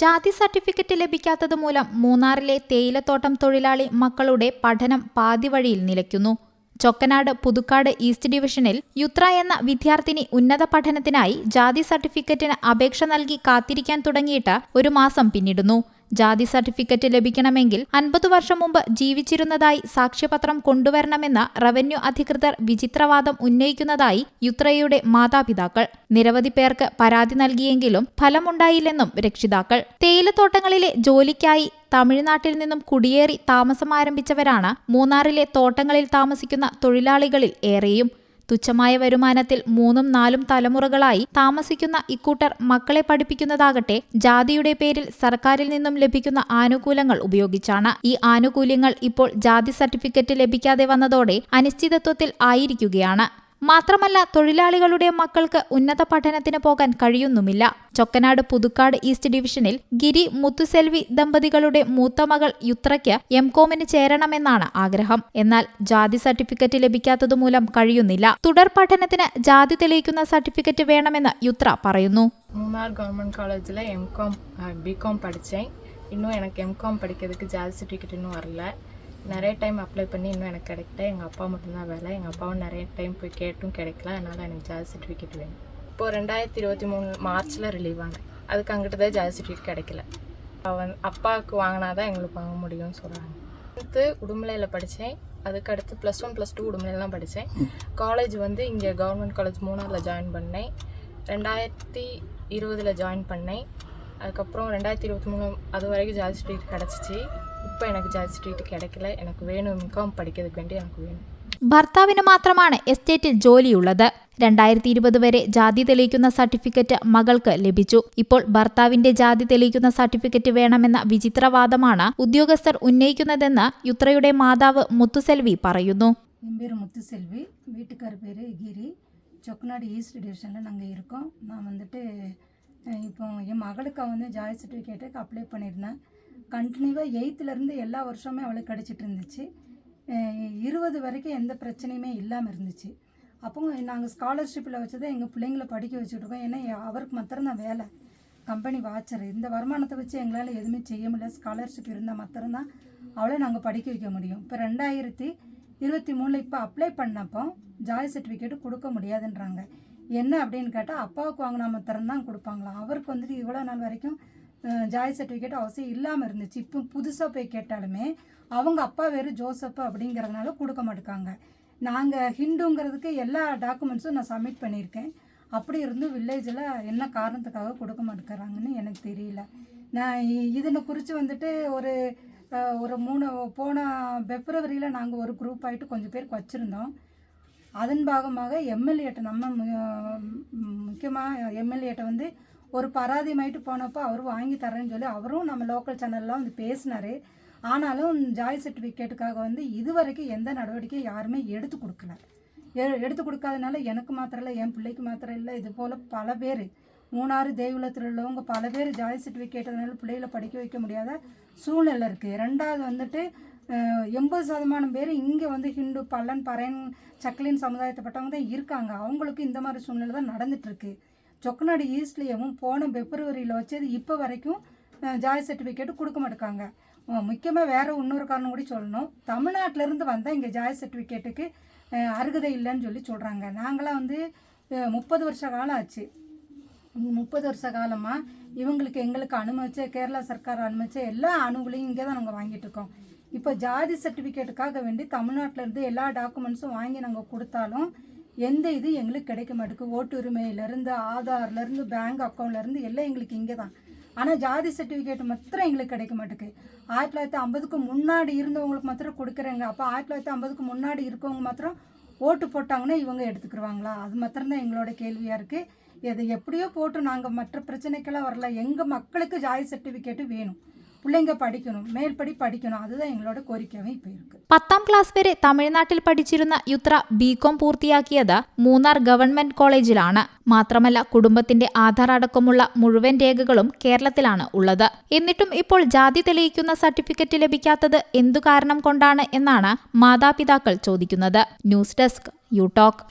ജാതി സർട്ടിഫിക്കറ്റ് ലഭിക്കാത്തത് മൂലം മൂന്നാറിലെ തേയിലത്തോട്ടം തൊഴിലാളി മക്കളുടെ പഠനം പാതിവഴിയിൽ നിലയ്ക്കുന്നു. ചൊക്കനാട് പുതുക്കാട് ഈസ്റ്റ് ഡിവിഷനിൽ യുത്ര എന്ന വിദ്യാർത്ഥിനി ഉന്നത പഠനത്തിനായി ജാതി സർട്ടിഫിക്കറ്റിന് അപേക്ഷ നൽകി കാത്തിരിക്കാൻ തുടങ്ങിയിട്ട് ഒരു മാസം പിന്നിടുന്നു. ജാതി സർട്ടിഫിക്കറ്റ് ലഭിക്കണമെങ്കിൽ അൻപത് വർഷം മുമ്പ് ജീവിച്ചിരുന്നതായി സാക്ഷ്യപത്രം കൊണ്ടുവരണമെന്ന റവന്യൂ അധികൃതർ വിചിത്രവാദം ഉന്നയിക്കുന്നതായി യുത്രയുടെ മാതാപിതാക്കൾ. നിരവധി പേർക്ക് പരാതി നൽകിയെങ്കിലും ഫലമുണ്ടായില്ലെന്നും രക്ഷിതാക്കൾ. തേയിലത്തോട്ടങ്ങളിലെ ജോലിക്കായി തമിഴ്നാട്ടിൽ നിന്നും കുടിയേറി താമസം ആരംഭിച്ചവരാണ് മൂന്നാറിലെ തോട്ടങ്ങളിൽ താമസിക്കുന്ന തൊഴിലാളികളിൽ ഏറെയും. തുച്ഛമായ വരുമാനത്തിൽ മൂന്നും നാലും തലമുറകളായി താമസിക്കുന്ന ഇക്കൂട്ടർ മക്കളെ പഠിപ്പിക്കുന്നതാകട്ടെ ജാതിയുടെ പേരിൽ സർക്കാരിൽ നിന്നും ലഭിക്കുന്ന ആനുകൂല്യങ്ങൾ ഉപയോഗിച്ചാണ്. ഈ ആനുകൂല്യങ്ങൾ ഇപ്പോൾ ജാതി സർട്ടിഫിക്കറ്റ് ലഭിക്കാതെ വന്നതോടെ അനിശ്ചിതത്വത്തിൽ ആയിരിക്കുകയാണ്. മാത്രമല്ല തൊഴിലാളികളുടെ മക്കൾക്ക് ഉന്നത പഠനത്തിന് പോകാൻ കഴിയുന്നുമില്ല ചൊക്കനാട് പുതുക്കാട് ഈസ്റ്റ് ഡിവിഷനിൽ ഗിരി മുത്തുസെൽവി ദമ്പതികളുടെ മൂത്ത മകൾ യുത്രയ്ക്ക് എം കോമിന് ചേരണമെന്നാണ് ആഗ്രഹം എന്നാൽ ജാതി സർട്ടിഫിക്കറ്റ് ലഭിക്കാത്തതുമൂലം കഴിയുന്നില്ല തുടർ പഠനത്തിന് ജാതി തെളിയിക്കുന്ന സർട്ടിഫിക്കറ്റ് വേണമെന്ന് യുത്ര പറയുന്നു மூணார் கவர்மெண்ட் காலேஜில் எம்காம் பிகாம் படித்தேன் இன்னும் எனக்கு எம்காம் படிக்கிறதுக்கு ஜாதி சர்டிஃபிகேட் இன்னும் வரல நிறைய டைம் அப்ளை பண்ணி இன்னும் எனக்கு கிடைக்கல. எங்கள் அப்பா மட்டும்தான் வேலை. எங்கள் அப்பாவும் நிறைய டைம் போய் கேட்டும் கிடைக்கல. அதனால் எனக்கு ஜாதி சர்டிஃபிகேட் வேணும். இப்போது ரெண்டாயிரத்தி இருபத்தி மூணு மார்ச்சில் ரிலீவ் ஆனேன். அதுக்கு அங்கிட்ட தான் ஜாதி சர்டிஃபிகேட் கிடைக்கல அவன் அப்பாவுக்கு வாங்கினா தான் எங்களுக்கு வாங்க முடியும்னு சொல்கிறாங்க அடுத்து உடுமலையில் படித்தேன் அதுக்கடுத்து ப்ளஸ் ஒன் ப்ளஸ் டூ உடுமலையெல்லாம் படித்தேன் காலேஜ் வந்து இங்கே கவர்மெண்ட் காலேஜ் மூணாவில் ஜாயின் பண்ணேன். ரெண்டாயிரத்தி இருபதில் ஜாயின் பண்ணேன். அதுக்கப்புறம் ரெண்டாயிரத்தி இருபத்தி மூணு அது வரைக்கும் ஜாதி சர்டிஃபிகேட் கிடச்சிச்சு. இப்போ எனக்கு ஜாதி சர்டிஃபிகேட் கிடைக்கல எனக்கு வேணும் மிகாம் படிக்கிறதுக்கு வேண்டி எனக்கு வேணும் ഭർത്താവിന് മാത്രമാണ് എസ്റ്റേറ്റിൽ ജോലിയുള്ളത് രണ്ടായിരത്തി ഇരുപത് വരെ ജാതി തെളിയിക്കുന്ന സർട്ടിഫിക്കറ്റ് മകൾക്ക് ലഭിച്ചു ഇപ്പോൾ ഭർത്താവിന്റെ ജാതി തെളിയിക്കുന്ന സർട്ടിഫിക്കറ്റ് വേണമെന്ന വിചിത്രവാദമാണ് ഉദ്യോഗസ്ഥർ ഉന്നയിക്കുന്നതെന്ന് യുത്രയുടെ മാതാവ് മുത്തുസെൽവി പറയുന്നു என் பேர் முத்துசெல்வி வீட்டுக்கார் பேர் கிரி சொக்கநாடு ஈஸ்ட் டிவிஷனில் நாங்கள் இருக்கோம் நான் வந்துட்டு அஹ், இப்போ என் மகளுக்கு வந்து ஜாய் சர்டிஃபிகேட்டுக்கு அப்ளை பண்ணியிருந்தேன் கண்டினியூவாக எயித்துலேருந்து எல்லா வருஷமே அவளுக்கு கிடச்சிட்டு இருந்துச்சு. இருபது வரைக்கும் எந்த பிரச்சனையுமே இல்லாமல் இருந்துச்சு. அப்போ நாங்கள் ஸ்காலர்ஷிப்பில் வச்சு தான் எங்கள் பிள்ளைங்கள படிக்க வச்சுட்ருக்கோம் ஏன்னா அவருக்கு மாத்திரம்தான் வேலை. கம்பெனி வாட்சர் இந்த வருமானத்தை வச்சு எங்களால் எதுவுமே செய்ய முடியல. ஸ்காலர்ஷிப் இருந்தால் மாத்திரம்தான் அவளை நாங்கள் படிக்க வைக்க முடியும். இப்போ ரெண்டாயிரத்தி இருபத்தி மூணில் இப்போ அப்ளை பண்ணப்போ ஜாய் சர்டிஃபிகேட் கொடுக்க முடியாதுன்றாங்க. என்ன அப்படின்னு கேட்டால் அப்பாவுக்கு வாங்கினா மாத்திரம்தான் கொடுப்பாங்களாம். அவருக்கு வந்துட்டு இவ்வளோ நாள் வரைக்கும் ஜாய் சர்டிஃபிகேட் அவசியம் இல்லாமல் இருந்துச்சு. இப்போ புதுசாக போய் கேட்டாலுமே அவங்க அப்பா வேறு ஜோசப் அப்படிங்கிறதுனால கொடுக்க மாட்டேக்காங்க. நாங்கள் ஹிந்துங்கிறதுக்கு எல்லா டாக்குமெண்ட்ஸும் நான் சப்மிட் பண்ணியிருக்கேன். அப்படி இருந்தும் வில்லேஜில் என்ன காரணத்துக்காக கொடுக்க மாட்டேங்கிறாங்கன்னு எனக்கு தெரியல. நான் இதனை குறித்து வந்துட்டு ஒரு ஒரு மூணு போன பிப்ரவரியில் நாங்கள் ஒரு குரூப் ஆகிட்டு கொஞ்சம் பேருக்கு வச்சுருந்தோம். அதன் பாகமாக எம்எல்ஏட்ட நம்ம முக்கியமாக எம்எல்ஏட்ட வந்து ஒரு பராதியமாயிட்டு போனப்போ அவர் வாங்கி தரேன்னு சொல்லி அவரும் நம்ம லோக்கல் சேனல்லாம் வந்து பேசினார். ஆனாலும் ஜாய் சர்டிஃபிகேட்டுக்காக வந்து இதுவரைக்கும் எந்த நடவடிக்கையும் யாருமே எடுத்து கொடுக்கல. எ- எடுத்து கொடுக்காதனால எனக்கு மாத்திரம் இல்லை என் பிள்ளைக்கு மாத்திரம் இல்லை இது போல் பல பேர் மூணாறு தேவிலத்தில் உள்ளவங்க பல பேர் ஜாய் சர்டிஃபிகேட்டதுனால பிள்ளைகளை படிக்க வைக்க முடியாத சூழ்நிலை இருக்குது ரெண்டாவது வந்துட்டு எண்பது சதமானம் பேர் இங்கே வந்து ஹிந்து பல்லன் பறையன் சக்லின் சமுதாயத்தைப்பட்டவங்க தான் இருக்காங்க. அவங்களுக்கு இந்த மாதிரி சூழ்நிலை தான் நடந்துட்டுருக்கு சொக்கநாடு ஈஸ்ட்லேயும் போன பிப்ரவரியில் வச்சது இப்போ வரைக்கும் ஜாய் சர்டிஃபிகேட் கொடுக்க மாட்டேங்காங்க முக்கியமாக வேறு இன்னொரு காரணம் கூட சொல்லணும். தமிழ்நாட்டிலேருந்து வந்தால் இங்கே ஜாய் சர்டிஃபிகேட்டுக்கு அருகதை இல்லைன்னு சொல்லி சொல்கிறாங்க நாங்களாம் வந்து முப்பது வருஷ காலம் ஆச்சு. முப்பது வருஷ காலமாக இவங்களுக்கு எங்களுக்கு அனுமதிச்ச கேரளா சர்க்கார் அனுமதிச்ச எல்லா அணுகளையும் இங்கே தான் நாங்கள் வாங்கிட்டு இருக்கோம். இப்போ ஜாதி சர்டிஃபிகேட்டுக்காக வேண்டி தமிழ்நாட்டில் இருந்து எல்லா டாக்குமெண்ட்ஸும் வாங்கி நாங்கள் கொடுத்தாலும் எந்த இது எங்களுக்கு கிடைக்க மாட்டேங்குது ஓட்டுரிமையிலேருந்து ஆதார்லேருந்து பேங்க் அக்கௌண்ட்லேருந்து எல்லாம் எங்களுக்கு இங்கே தான் ஆனால் ஜாதி சர்டிஃபிகேட் மாத்திரம் எங்களுக்கு கிடைக்க மாட்டேங்குது ஆயிரத்தி தொள்ளாயிரத்தி ஐம்பதுக்கு முன்னாடி இருந்தவங்களுக்கு மாத்திரம் கொடுக்குறாங்க. அப்போ ஆயிரத்தி தொள்ளாயிரத்தி ஐம்பதுக்கு முன்னாடி இருக்கவங்க மாத்திரம் ஓட்டு போட்டாங்கன்னா இவங்க எடுத்துக்கிருவாங்களா? அது மாத்திரம்தான் எங்களோட கேள்வியாக இருக்குது இதை எப்படியோ போட்டு நாங்கள் மற்ற பிரச்சனைக்கெல்லாம் வரல. எங்கள் மக்களுக்கு ஜாதி சர்டிஃபிகேட்டு வேணும். பிள்ளைங்க படிக்கணும் மேல்படி படிக்கணும் அதுதான் எங்களோட கோரிக்கையாகவும் இப்போ இருக்குது പത്താം ക്ലാസ് വരെ തമിഴ്നാട്ടിൽ പഠിച്ചിരുന്ന യുത്ര ബികോം പൂർത്തിയാക്കിയത് മൂന്നാർ ഗവൺമെന്റ് കോളേജിലാണ് മാത്രമല്ല കുടുംബത്തിന്റെ ആധാർ അടക്കമുള്ള മുഴുവൻ രേഖകളും കേരളത്തിലാണ് ഉള്ളത് എന്നിട്ടും ഇപ്പോൾ ജാതി തെളിയിക്കുന്ന സർട്ടിഫിക്കറ്റ് ലഭിക്കാത്തത് എന്തു കാരണം കൊണ്ടാണ് എന്നാണ് മാതാപിതാക്കൾ ചോദിക്കുന്നത് ന്യൂസ് ഡെസ്ക് യു ടോക്ക്